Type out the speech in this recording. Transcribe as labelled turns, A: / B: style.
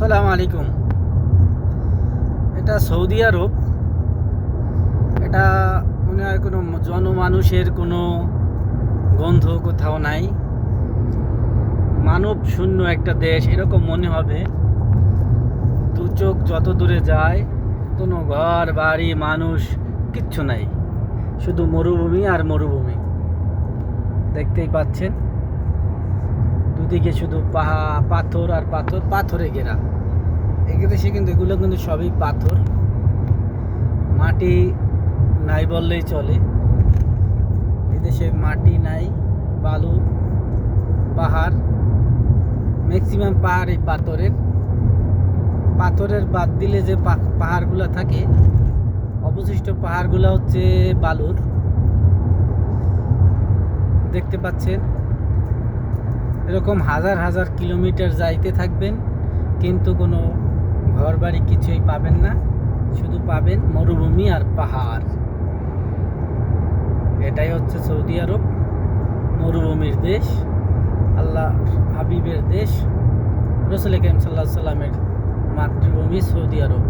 A: আসসালামু আলাইকুম। এটা সৌদি আরব। এটা মনে হয় কোনো জনমানুষের কোনো গন্ধ কোথাও নাই। মানব শূন্য একটা দেশ, এরকম মনে হবে। দু চোখ যত দূরে যায়, কোনো ঘর, বাড়ি, মানুষ, কিচ্ছু নাই। শুধু মরুভূমি আর মরুভূমি। দেখতেই পাচ্ছেন। দুদিকে শুধু পাহা, পাথর আর পাথর, পাথরে ঘেরা। সে কিন্তু, এগুলো কিন্তু সবই পাথর। মাটি নাই বললেই চলে। এদেশে মাটি নাই, বালু, পাহাড়। ম্যাক্সিমাম পাহাড় এই পাথরের। পাথরের বাদ দিলে যে পাহাড়গুলো থাকে, অবশিষ্ট পাহাড়গুলো হচ্ছে বালুর। দেখতে পাচ্ছেন? এরকম হাজার হাজার কিলোমিটার যাইতে থাকবেন, কিন্তু কোনো ঘর বাড়ি কিছুই পাবেন না, শুধু পাবেন মরুভূমি আর পাহাড়। এটাই হচ্ছে সৌদি আরব, মরুভূমির দেশ আল্লাহ হাবিবের দেশ, রসুল করিম সাল্লাহ সাল্লামের মাতৃভূমি সৌদি আরব।